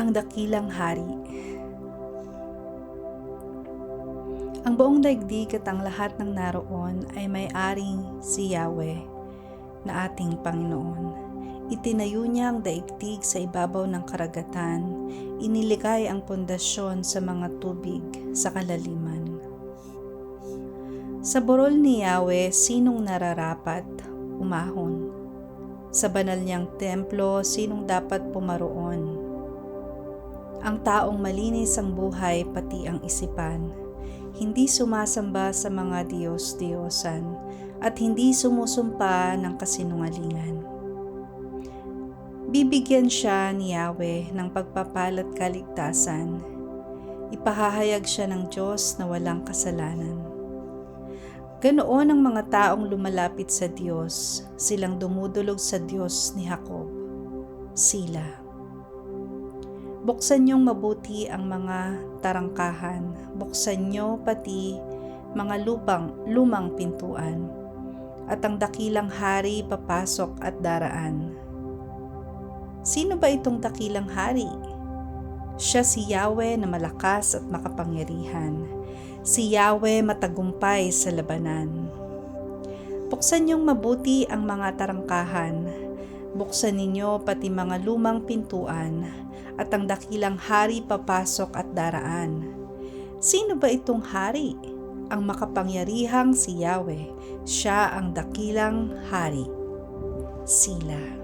ang dakilang hari. Ang buong daigdig at ang lahat ng naroon ay may-aring si Yahweh na ating Panginoon. Itinayo niya ang daigdig sa ibabaw ng karagatan, iniligay ang pundasyon sa mga tubig sa kalaliman. Sa burol ni Yahweh, sinong nararapat umahon? Sa banal niyang templo, sinong dapat pumaroon? Ang taong malinis ang buhay pati ang isipan, hindi sumasamba sa mga Diyos-Diyosan at hindi sumusumpa ng kasinungalingan. Bibigyan siya ni Yahweh ng pagpapalat kaligtasan. Ipahahayag siya ng Diyos na walang kasalanan. Ganoon ang mga taong lumalapit sa Diyos, silang dumudulog sa Diyos ni Jacob. Sila. Buksan niyong mabuti ang mga tarangkahan, buksan niyo pati mga lupang lumang pintuan, at ang dakilang hari papasok at daraan. Sino ba itong dakilang hari? Siya si Yahweh na malakas at makapangyarihan. Si Yahweh matagumpay sa labanan. Buksan niyong mabuti ang mga tarangkahan. Buksan ninyo pati mga lumang pintuan at ang dakilang hari papasok at daraan. Sino ba itong hari? Ang makapangyarihang si Yahweh. Siya ang dakilang hari. Sila.